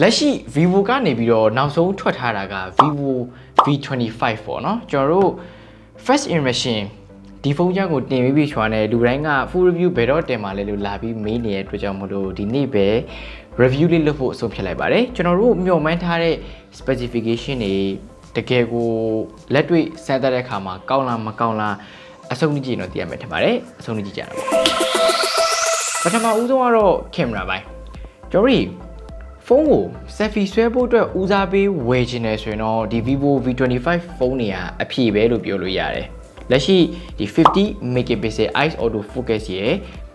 လက်ရှိ Vivo ကနေပြီးတော့နောက်ဆုံးထွက်ထားတာက Vivo V25 ပေါ့နော်ကျွန်တော်တို့ first impression ဒီဖုန်းကြောင့်ကိုတင်ပြီးပြီချွာနေလူတိုင်းက full review ဘယ်တော့တင်มาလဲလို့လာပြီးမေးနေတဲ့အတွက်ကြောင့်မလို့ဒီနေ့ပဲ review လေးလုပ်ဖို့အဆုံးဖြတ်လိုက်ပါတယ်ကျွန်တော်တို့မျှော်မှန်းထားတဲ့ specification တွေတကယ်ကိုလက်တွေ့စမ်းသပ်တဲ့အခါမှာကောင်းလားမကောင်းလားအဆုံးကြည့်ရင်တော့သိရမယ်ထင်ပါတယ်အဆုံးကြည့်ကြတာပေါ့ပထမဦးဆုံးကတော့ camera ပိုင်းကျွန်တော်တို့ ဖုန်းကို selfie ဆွဲဖို့အတွက်ဦးစားပေးဝယ်ချင်တယ်ဆိုရင်တော့ဒီ Vivo V25 ဖုန်းတွေကအဖြေပဲလို့ပြောလို့ရတယ်လက်ရှိဒီ50 megapixel ice auto focus ရဲ့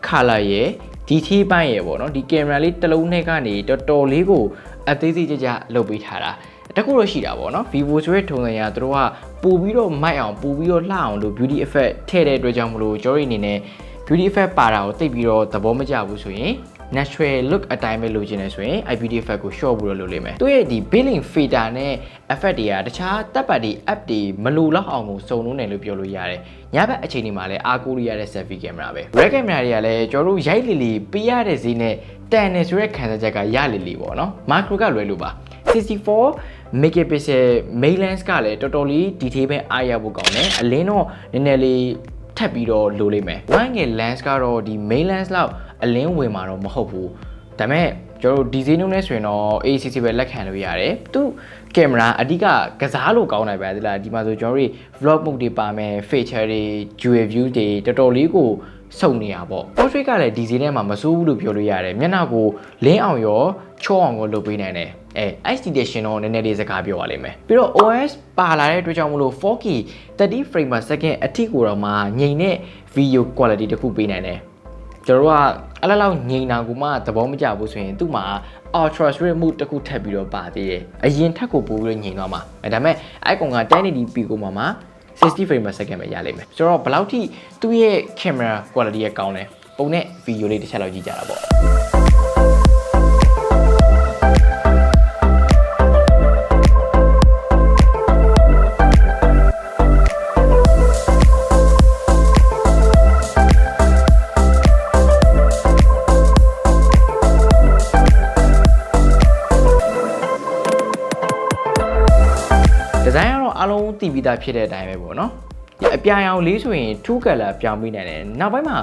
color ရဲ့ဒီထီးပိုင်းရဲ့ပေါ့နော်ဒီကင်မရာလေးတစ်လုံးနဲ့ကနေတော်တော်လေးကိုအသေးစိတ်ကြကြလုပ်ပေးထားတာတခုတော့ရှိတာပေါ့နော် Vivo ဆိုတဲ့ထုံစံရသူတို့ကပို့ပြီးတော့မိုက်အောင်ပို့ပြီးတော့လှအောင်လို့ beauty effect ထည့်တဲ့အတွက်ကြောင့်မလို့ကျွန်တော်အနေနဲ့ beauty effect ပါတာကိုသိပြီးတော့သဘောမကျဘူးဆိုရင် natural look အတိုင်းပဲလိုချင်တယ်ဆိုရင် IPD effect ကို short ပြီးတော့လုပ်လိမ့်မယ်သူရဲ့ဒီ billing filter နဲ့ effect တွေကတခြားတပ်ပတ်တွေ app တွေမလိုလောက်အောင်ကိုစုံလုံးတယ်လို့ပြောလို့ရတယ်ညဘက်အချိန်ဒီမှာလည်းအားကိုးရတဲ့ selfie camera ပဲ red camera တွေကလည်းကျွန်တော်တို့ရိုက်လီလီပေးရတဲ့ဈေးနဲ့တန်တယ်ဆိုတဲ့ခံစားချက်ကရလီလီပေါ့နော် macro ကလွယ်လို့ပါ64 megapixel main lens ကလည်းတော်တော်လေး detail ပဲအားရဖို့ကောင်းတယ်အလင်းတော့နည်းနည်းလေးထပ်ပြီးတော့လိုလိမ့်မယ် one angle lens ကတော့ဒီ main lens လောက် အလင်းဝင်မှာတော့မဟုတ်ဘူးဒါပေမဲ့ကျွန်တော်တို့ဒီဈေးနှုန်းနဲ့ဆိုရင်တော့ ACC ပဲလက်ခံလို့ရတယ်သူကင်မရာအဓိကကစားလို့ကောင်းတယ်ပဲဒီလားဒီမှာဆိုကျွန်တော်တို့ vlog mode တွေပါမယ် feature တွေ dual view တွေတော်တော်လေးကိုစုံနေတာပေါ့ portrait ကလည်းဒီဈေးထဲမှာမစိုးဘူးလို့ပြောလို့ရတယ်မျက်နှာကိုလင်းအောင်ရောချောအောင်ကိုလုပ်ပေးနိုင်တယ်အဲ extension တော့နည်းနည်းလေးစကားပြောရလိမ့်မယ်ပြီးတော့ OS ပါလာတဲ့အတွက်ကြောင့်မလို့ 4K 30 frame per second အထိကိုတော့မှငြိမ်တဲ့ video quality တစ်ခုပေးနိုင်တယ် ကျွန်တော်တို့ကအဲ့လောက်လောက်ငြိမ်တာကိုမှသဘောမကျဘူးဆိုရင်သူ့မှာ ultra smooth mode တစ်ခုထပ်ပြီးတော့ပါသေးတယ်အရင်ထက်ကိုပိုပြီးတော့ငြိမ်သွားမှာအဲဒါပေမဲ့ icon က 1080p ကိုမှမှာ60 frame per second ပဲရလိမ့်မယ်ဆိုတော့ဘယ်လောက်ထိသူ့ရဲ့ camera quality ကကောင်းလဲပုံနဲ့ video လေးတစ်ချက်လောက်ကြည့်ကြတာပေါ့ လုံးတည်ပြီးသားဖြစ်တဲ့အတိုင်းပဲပေါ့နော်ဒီအပြာရောင်လေးဆိုရင်2 color ပြောင်းပေးနိုင်တယ်နောက်ပိုင်းမှာ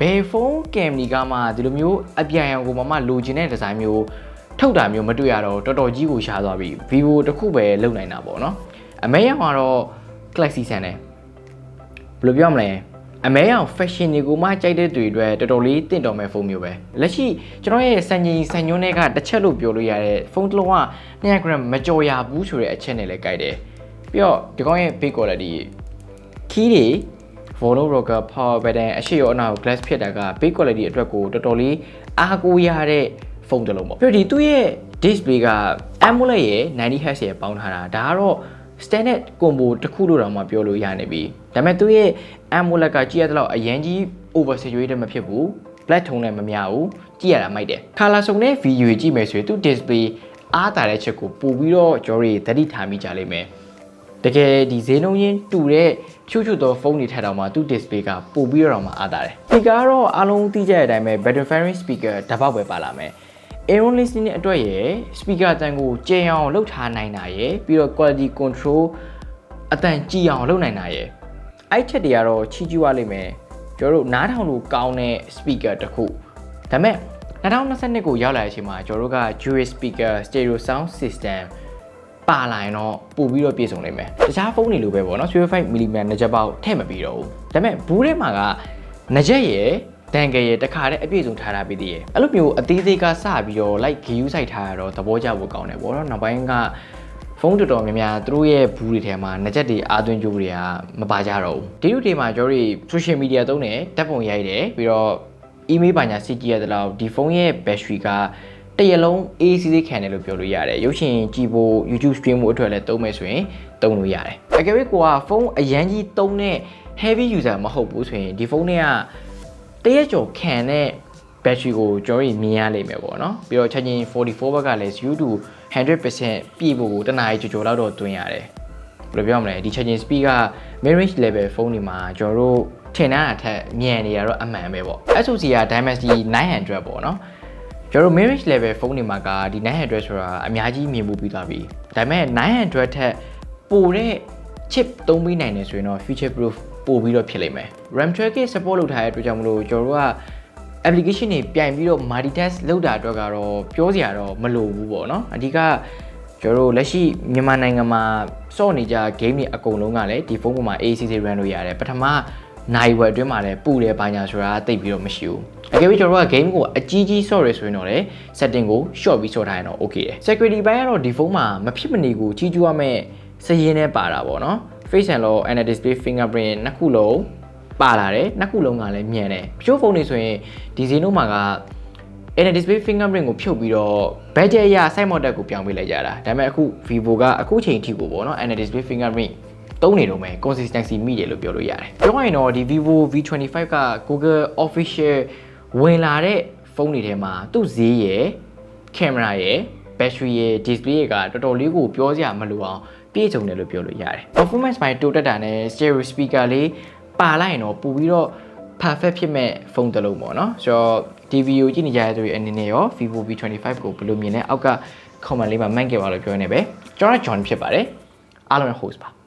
ဘယ်ဖုန်းကင်မရာကမှဒီလိုမျိုးအပြာရောင်ကိုမှမလိုချင်တဲ့ဒီဇိုင်းမျိုးထုတ်တာမျိုးမတွေ့ရတော့တော်တော်ကြီးကိုရှားသွားပြီ Vivo တခုပဲလုံနိုင်တာပေါ့နော်အမဲရောင်ကတော့ Galaxy ဆန်တယ်ဘယ်လိုပြောမလဲအမဲရောင် fashion တွေကိုမှကြိုက်တဲ့တွေအတွက်တော်တော်လေးတင့်တော်မဲ့ဖုန်းမျိုးပဲလက်ရှိကျွန်တော်ရဲ့စံချိန်စံညွှန်းတွေကတစ်ချက်လို့ပြောလို့ရတဲ့ဖုန်းတစ်လုံးက200 gram မကြော်ရဘူးဆိုတဲ့အချက်နဲ့လည်းကြိုက်တယ် ပြီးတော့ဒီကောင်းရဲ့ big quality key တွေ Vono Rocker Power Button အရှိရောအနောက် glass ဖြစ်တာက big quality အတွက်ကိုတော်တော်လေးအားကိုးရတဲ့ဖုန်းတစ်လုံးပေါ့ပြီးတော့ဒီသူ့ရဲ့ display က AMOLED ရဲ့ 90Hz ရဲ့ပေါင်းထားတာဒါကတော့ standard combo တစ်ခုလို့တော့မှပြောလို့ရနေပြီဒါပေမဲ့သူ့ရဲ့ AMOLED ကကြည့်ရတဲ့လောက်အရင်ကြီး over saturated မဖြစ်ဘူး black tone နဲ့မများဘူးကြည့်ရတာမိုက်တယ် color စုံတဲ့ video ကြည့်မယ်ဆိုရင်သူ display အားတာတဲ့ချက်ကိုပို့ပြီးတော့ကျွန်တော်တို့သတိထားမိကြလိမ့်မယ် တကယ်ဒီဈေးနှုန်းချင်းတူတဲ့ချွတ်ချွတ်သောဖုန်းတွေထက်တောင်မှသူ့ display ကပို့ပြီးတော့မှအားတာတယ် speaker ကတော့အားလုံးသိကြတဲ့အတိုင်းပဲ battery fairing speaker တစ်ပေါက်ပဲပါလာမယ် Aeron listening အတွက်ရယ် speaker အတန်ကိုကျယ်အောင်လုပ်ထားနိုင်တာရယ်ပြီးတော့ quality control အတန်ကြည်အောင်လုပ်နိုင်တာရယ်အဲ့ချက်တွေကတော့ချီးကျူးရလိမ့်မယ်ကျွန်တော်တို့နားထောင်လို့ကောင်းတဲ့ speaker တစ်ခုဒါပေမဲ့2022ကိုရောက်လာတဲ့အချိန်မှာကျွန်တော်တို့က dual speaker stereo sound system ပါလာရင်တော့ပို့ပြီးတော့ပြည့်စုံနိုင်မယ်တခြားဖုန်းတွေလိုပဲပေါ့နော်0.5 mm နှစ်ချက်ပေါက်ထည့်မပြီးတော့ဘူးဒါပေမဲ့ဘူးထဲမှာကနှစ်ချက်ရယ်တန်ကယ်ရယ်တခါတည်းအပြည့်စုံထားတာပြီးသေးရယ်အဲ့လိုမျိုးအသေးသေးကစပြီးတော့ like GU စိုက်ထားရတော့သဘောကျဖို့ကောင်းတယ်ပေါ့နော်နောက်ပိုင်းကဖုန်းတော်တော်များများသူတို့ရဲ့ဘူးတွေထဲမှာနှစ်ချက်တွေအာသွင်းကြိုးတွေကမပါကြတော့ဘူးဒီလိုတွေမှာကျွန်တော်တို့ social media သုံးတယ်တက်ပုံရိုက်တယ်ပြီးတော့ email ပါညာစစ်ကြည့်ရတဲ့လောက်ဒီဖုန်းရဲ့ battery က တရလုံး AC သေးခံတယ်လို့ပြောလို့ရတယ်ရုပ်ရှင်ကြည့်ဖို့ YouTube stream ဖို့အတွက်လည်းသုံးမယ်ဆိုရင်သုံးလို့ရတယ်အကယ်၍ကိုကဖုန်းအရန်ကြီးသုံးတဲ့ heavy user မဟုတ်ဘူးဆိုရင်ဒီဖုန်းတွေကတရက်ကျော်ခံတဲ့ battery ကိုကျွန်တော်တို့မြင်ရလိမ့်မယ်ပေါ့နော်ပြီးတော့ charging 44 watt ကလည်း0 to 100%ပြည့်ဖို့ကိုတနားရီကျော်ကျော်လောက်တော့တွင်းရတယ်ဘယ်လိုပြောမလဲဒီ charging speed က mid range level ဖုန်းတွေမှာကျွန်တော်တို့ထင်တဲ့အထက်မြန်နေရတော့အမှန်ပဲပေါ့ SoC က Dimensity 900ပေါ့နော် ကျွန်တော်တို့ marriage level ဖုန်းတွေမှာကဒီ900ဆိုတာအများကြီးမြင်မှုပြီးသွားပြီဒါပေမဲ့900ထက်ပိုတဲ့ chip သုံးပေးနိုင်တယ်ဆိုရင်တော့ future proof ပို့ပြီးတော့ဖြစ်လိမ့်မယ် RAM 12K support လုပ်ထားတဲ့အတွက်ကြောင့်မလို့ကျွန်တော်တို့က application တွေပြိုင်ပြီးတော့ multitask လုပ်တာအတွက်ကတော့ပြောစရာတော့မလိုဘူးပေါ့နော်အဓိကကျွန်တော်တို့လက်ရှိမြန်မာနိုင်ငံမှာစော့နေကြ game တွေအကုန်လုံးကလည်းဒီဖုန်းပေါ်မှာ ACC run လို့ရတယ်ပထမ နိုင်ဝယ်အတွင်းမှာလည်းပူတယ်ဘာညာဆိုတာတိတ်ပြီးတော့မရှိဘူးအကယ်၍ကျွန်တော်တို့က game ကိုအကြီးကြီးဆော့ရဆိုရင်တော့လေ setting ကို short ပြီးဆော့ထားရင်တော့ okay တယ် security ဘိုင်းကတော့ဒီဖုန်းမှာမဖြစ်မနေကိုကြီးကျူးရမယ့်စည်ရင်းနဲ့ပါတာပေါ့နော် face and law and display fingerprint နှစ်ခုလုံးပါလာတယ်နှစ်ခုလုံးကလည်းမြန်တယ်တချို့ဖုန်းတွေဆိုရင်ဒီဈေးနှုန်းမှာက and display fingerprint ကိုဖြုတ်ပြီးတော့ budget ရ site model ကိုပြောင်းပေးလိုက်ကြတာဒါပေမဲ့အခု Vivo ကအခုချိန်ထိကိုပေါ့နော် and display fingerprint သုံးနေတော့မယ် consistency မိတယ်လို့ပြောလို့ရတယ်ပြောရရင်တော့ဒီ Vivo V25 က Google official ဝင်လာတဲ့ဖုန်းတွေထဲမှာသူ့ဈေးရယ် camera ရယ် battery ရယ် display ရယ်ကတော်တော်လေးကိုပြောစရာမလိုအောင်ပြည့်စုံတယ်လို့ပြောလို့ရတယ် performance ပိုင်းတိုးတက်တာနဲ့ stereo speaker လေးပါလိုက်ရင်တော့ပို့ပြီးတော့ perfect ဖြစ်မဲ့ဖုန်းတစ်လုံးပေါ့နော်ဆိုတော့ဒီဗီဒီယိုကြည့်နေကြတဲ့သူတွေအနေနဲ့ရော Vivo V25 ကိုဘယ်လိုမြင်လဲအောက်က comment လေးမှာမှတ်ခဲ့ပါလို့ပြောနေပဲကျွန်တော်က John ဖြစ်ပါတယ်အားလုံးရဲ့ host ပါ